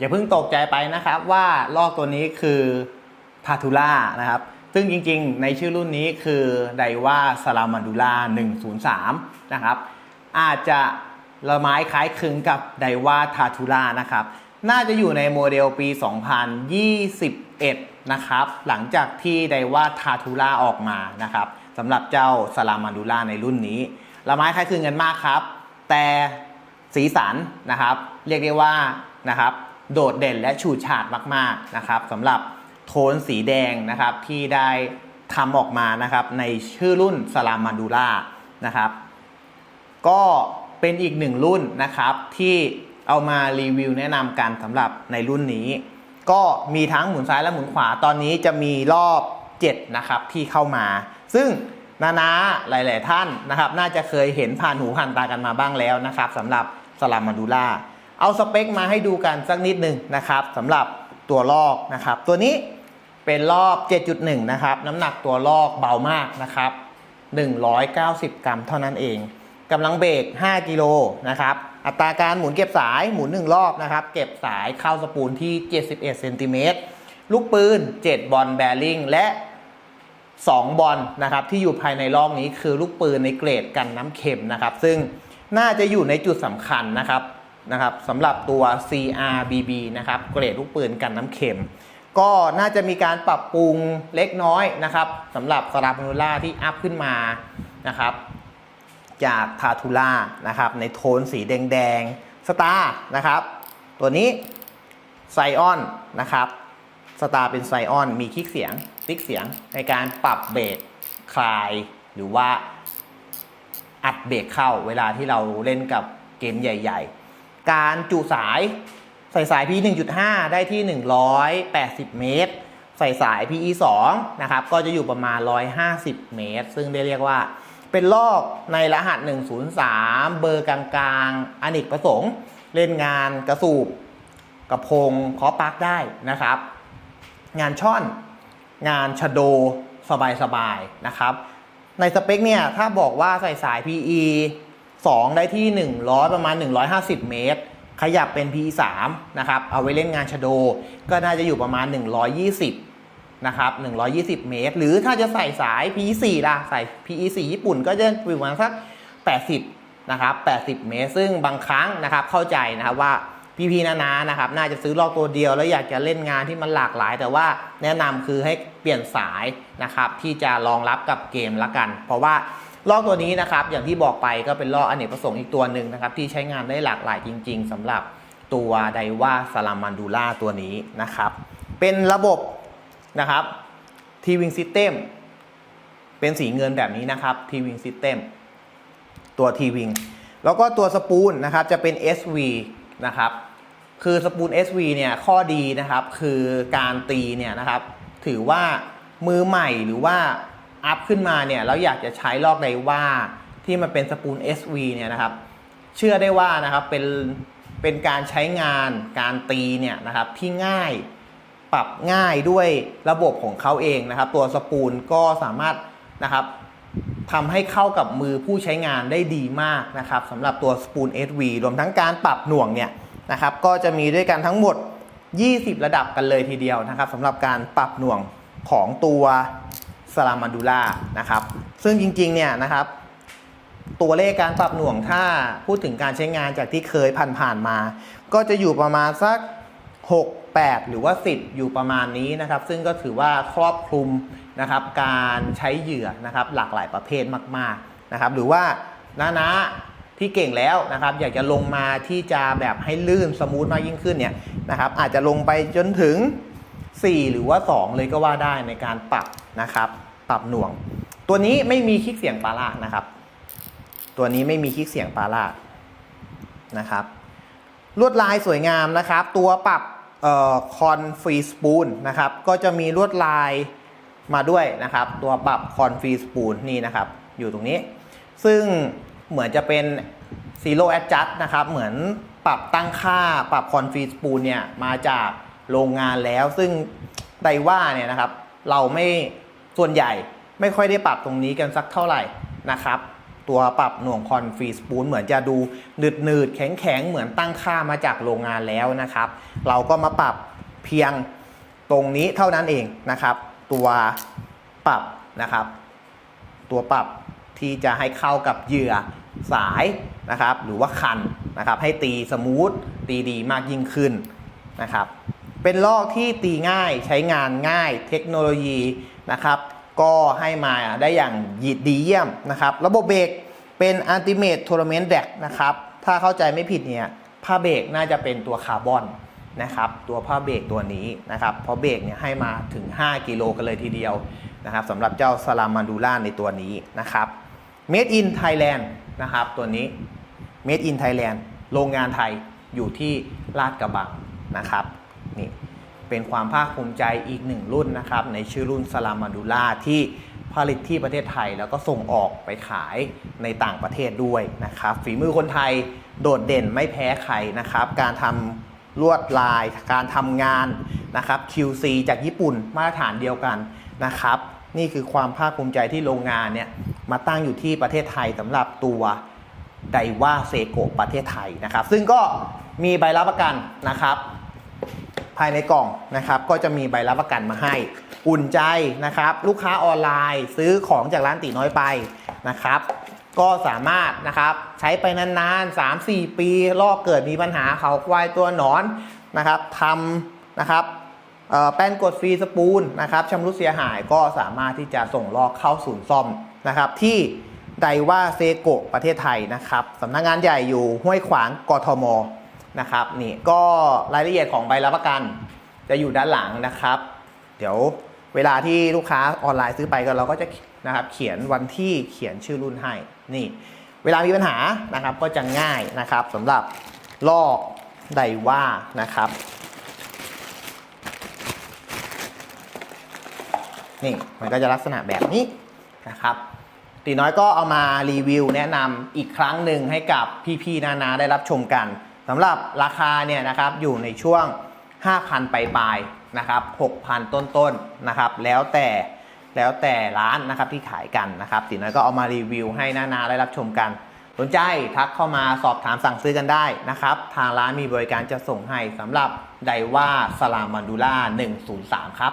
อย่าเพิ่งตกใจไปนะครับว่าลอกตัวนี้คือทาทูล่านะครับซึ่งจริงๆ ในชื่อรุ่นนี้คือไดว่าสลามันดูล่า103 นะครับ อาจจะละไม้คล้ายคลึงกับไดว่าทาทูล่านะครับ น่าจะอยู่ในโมเดลปี 2021 นะครับ หลังจากที่ไดว่าทาทูล่าออกมานะครับสำหรับเจ้าสลามันดูล่าในรุ่นนี้ละไม้คล้ายคลึงกันมากครับ แต่สีสันนะครับ เรียกได้ว่านะครับ โดดเด่นและฉูดฉาดมากๆนะครับสำหรับโทนสีแดงนะครับที่ได้ทำออกมานะครับในชื่อรุ่นสลามันดูล่านะครับก็เป็นอีกหนึ่งรุ่นนะครับที่เอามารีวิวแนะนำกันสำหรับในรุ่นนี้ ก็มีทั้งหมุนซ้ายและหมุนขวาตอนนี้จะมีรอบ 7 นะครับที่เข้ามา ซึ่งนานาหลาย ๆ ท่านนะครับ น่าจะเคยเห็นผ่านหูผ่านตากันมาบ้างแล้วนะครับสำหรับสลามาดูล่า เอาสเปคมาให้ดูกันสักนิดหนึ่งนะครับสำหรับตัวลอกนะครับ ตัวนี้เป็นรอบ 7.1 นะครับ น้ำหนักตัวลอกเบามากนะครับ 190 กรัมเท่านั้นเองกำลังเบรก5กิโลนะครับ อัตราการหมุนเก็บสายหมุน 1 รอบนะครับ เก็บสายเข้าสปูลที่ 71เซนติเมตรลูกปืน 7 บอลแบริ่งและ 2 บอลนะครับ ที่อยู่ภายในลอกนี้คือลูกปืนในเกรดกันน้ำเค็มนะครับ ซึ่งน่าจะอยู่ในจุดสำคัญนะครับ นะครับสำหรับตัว CRBB นะครับเกรดลูกปืนกันน้ำเค็ม ก็น่าจะมีการปรับปรุงเล็กน้อยนะครับสำหรับสลาพนูล่าที่อัพขึ้นมานะครับจากทาทูล่านะครับในโทนสีแดงๆสตาร์นะครับตัวนี้ไซออนนะครับสตาร์เป็นไซออนมีคลิกเสียงติ๊กเสียงในการปรับเบรคลาย หรือว่าอัดเบรกเข้าเวลาที่เราเล่นกับเกมใหญ่ ๆ การจุสายใส่สาย PE 1.5 ได้ที่ 180 เมตร ใส่สาย PE 2นะครับ ก็จะอยู่ประมาณ 150 เมตร ซึ่งได้เรียกว่า เป็นลอกในรหัส 103 เบอร์กลางๆ อเนกประสงค์ เล่นงานกระสูบกระพงคอปักได้นะครับ งานช่อน งานชะโดสบายๆนะครับ ในสเปคเนี่ย ถ้าบอกว่าใส่สาย PE 2 ได้ที่ 100 ประมาณ 150 เมตร ขยับเป็น P3 นะครับ เอาไว้เล่นงานชโด ก็น่าจะอยู่ประมาณ 120 นะครับ 120 เมตร หรือถ้าจะใส่สาย P4 ล่ะ ใส่ PE 4ญี่ปุ่นก็จะอยู่ประมาณสัก 80 นะครับ 80 เมตร ซึ่งบางครั้งนะครับ เข้าใจนะครับว่าพี่พีนานานะครับ น่าจะซื้อลอกตัวเดียวแล้วอยากจะเล่นงานที่มันหลากหลาย แต่ว่าแนะนำคือให้เปลี่ยนสายนะครับที่จะรองรับกับเกมละกัน เพราะว่า ลอกตัวนี้นะครับอย่างที่บอกไปก็เป็นลอกอเนกประสงค์อีกตัวหนึ่งนะครับที่ใช้งานได้หลากหลายจริง ๆสำหรับตัวไดว่าซาลามันดูล่าตัวนี้นะครับเป็นระบบนะครับทีวิงซิสเต็มเป็นสีเงินแบบนี้นะครับทีวิงซิสเต็มตัวทีวิงแล้วก็ตัวสปูลนะครับจะเป็น SV นะครับคือสปูล SV เนี่ยข้อดีนะครับคือการตีเนี่ยนะครับถือว่ามือใหม่หรือว่า อัพขึ้นมาเนี่ยแล้วอยากจะใช้ลอกไดว่าที่มันเป็นสปูล SV เนี่ยนะครับ เชื่อได้ว่านะครับเป็นเป็นการใช้งานการตีเนี่ยนะครับที่ง่ายปรับง่ายด้วยระบบของเขาเองนะครับ ตัวสปูลก็สามารถนะครับทำให้เข้ากับมือผู้ใช้งานได้ดีมากนะครับสำหรับตัวสปูล SV รวมทั้งการปรับหน่วงเนี่ยนะครับ ก็จะมีด้วยกันทั้งหมด 20 ระดับกันเลยทีเดียวนะครับสำหรับการปรับหน่วงของตัว สลามาดูล่านะครับ ซึ่งจริงๆเนี่ยนะครับ ตัวเลขการปรับหน่วงถ้าพูดถึงการใช้งานจากที่เคยผ่านๆมา ก็จะอยู่ประมาณสัก 6 8 หรือว่า 10 อยู่ประมาณนี้นะครับ ซึ่งก็ถือว่าครอบคลุมนะครับการใช้เหยื่อนะครับหลากหลายประเภทมากๆนะครับ หรือว่าน้านะที่เก่งแล้วนะครับ อยากจะลงมาที่จะแบบให้ลื่นสมูทมากยิ่งขึ้นเนี่ยนะครับ อาจจะลงไปจนถึง 4 หรือว่า 2 เลยก็ว่าได้ในการปรับ นะครับ ปรับหน่วง ตัวนี้ไม่มีคลิกเสียงปลาลากนะครับ ตัวนี้ไม่มีคลิกเสียงปลาลากนะครับ ลวดลายสวยงามนะครับ ตัวปรับคอนฟรีสปูลนะครับ ก็จะมีลวดลายมาด้วยนะครับ ตัวปรับคอนฟรีสปูลนี่นะครับ อยู่ตรงนี้ ซึ่งเหมือนจะเป็น Zero Adjust นะครับ เหมือนปรับตั้งค่าปรับคอนฟรีสปูลเนี่ยมาจากโรงงานแล้ว ซึ่งไดว่าเนี่ยนะครับ เราไม่ส่วนใหญ่ไม่ค่อยได้ปรับตรงนี้กันสักเท่าไหร่นะครับ ตัวปรับหน่วงคอนฟรีสปูลเหมือนจะดูหนืดหนืดๆแข็งแข็งๆเหมือนตั้งค่ามาจากโรงงานแล้วนะครับ เราก็มาปรับเพียงตรงนี้เท่านั้นเองนะครับ ตัวปรับนะครับ ตัวปรับที่จะให้เข้ากับเหยื่อสายนะครับ หรือว่าคันนะครับ ให้ตีสมูทตีดีมากยิ่งขึ้นนะครับ เป็นลอกที่ตีง่ายใช้งานง่ายเทคโนโลยีนะครับ ก็ให้มาได้อย่างดีเยี่ยมนะครับ ระบบเบรกเป็น Ultimate Tournament d e c นะครับ ถ้าเข้าใจไม่ผิดเนี่ยผ้าเบรกน่าจะเป็นตัวคาร์บอนนะครับ ตัวผ้าเบรกตัวนี้นะครับ เพราะเบรกเนี่ยให้มาถึง 5 กิโลกันเลยทีเดียวนะครับสำหรับเจ้าสลามาดูล่าในตัวนี้นะครับ Made in Thailand นะครับ ตัวนี้ Made in Thailand โรงงานไทยอยู่ที่ลาดกระบังนะครับ เป็นความภาคภูมิใจอีกหนึ่งรุ่นนะครับ ในชื่อรุ่นสลามาดูล่าที่ผลิตที่ประเทศไทยแล้วก็ส่งออกไปขายในต่างประเทศด้วยนะครับ ฝีมือคนไทยโดดเด่นไม่แพ้ใครนะครับ การทำลวดลายการทำงานนะครับ QC จากญี่ปุ่นมาตรฐานเดียวกันนะครับ นี่คือความภาคภูมิใจที่โรงงานเนี่ยมาตั้งอยู่ที่ประเทศไทยสำหรับตัวไดว่าเซโกประเทศไทยนะครับ ซึ่งก็มีใบรับประกันนะครับ ภายในกล่องนะครับ ก็จะมีใบรับประกันมาให้ อุ่นใจนะครับ ลูกค้าออนไลน์ ซื้อของจากร้านตีน้อยไปนะครับ ก็สามารถนะครับใช้ไปนานๆ 3-4 ปีลอกเกิดมีปัญหาเขาควายตัวหนอนนะครับทำนะครับแป้นกดฟรีสปูลนะครับชำรุดเสียหายก็สามารถที่จะส่งลอกเข้าศูนย์ซ่อมนะครับ ที่ไดว่าเซโกะประเทศไทยนะครับสำนักงานใหญ่อยู่ห้วยขวางกทม นะครับนี่ก็รายละเอียดของใบรับประกัน จะอยู่ด้านหลังนะครับ เดี๋ยวเวลาที่ลูกค้าออนไลน์ซื้อไปก็เราก็จะนะครับเขียนวันที่เขียนชื่อรุ่นให้นี่ เวลามีปัญหานะครับก็จะง่ายนะครับสำหรับลอกไดว่านะครับนี่มันก็จะลักษณะแบบนี้นะครับตีน้อยก็เอามารีวิวแนะนำอีกครั้งหนึ่งให้กับพี่ๆนานาได้รับชมกัน สำหรับราคาเนี่ยนะครับอยู่ในช่วง 5,000ไปลายนะครับ6,000 ต้นๆนนะครับ แล้วแต่แล้วแต่ร้านนะครับที่ขายกันนะครับตีน้อยก็เอามารีวิวให้นานาได้รับชมกันสนใจทักเข้ามาสอบถามสั่งซื้อกันได้นะครับ ทางร้านมีบริการจะส่งให้สำหรับไดว่าสลามันดูล่า103 ครับ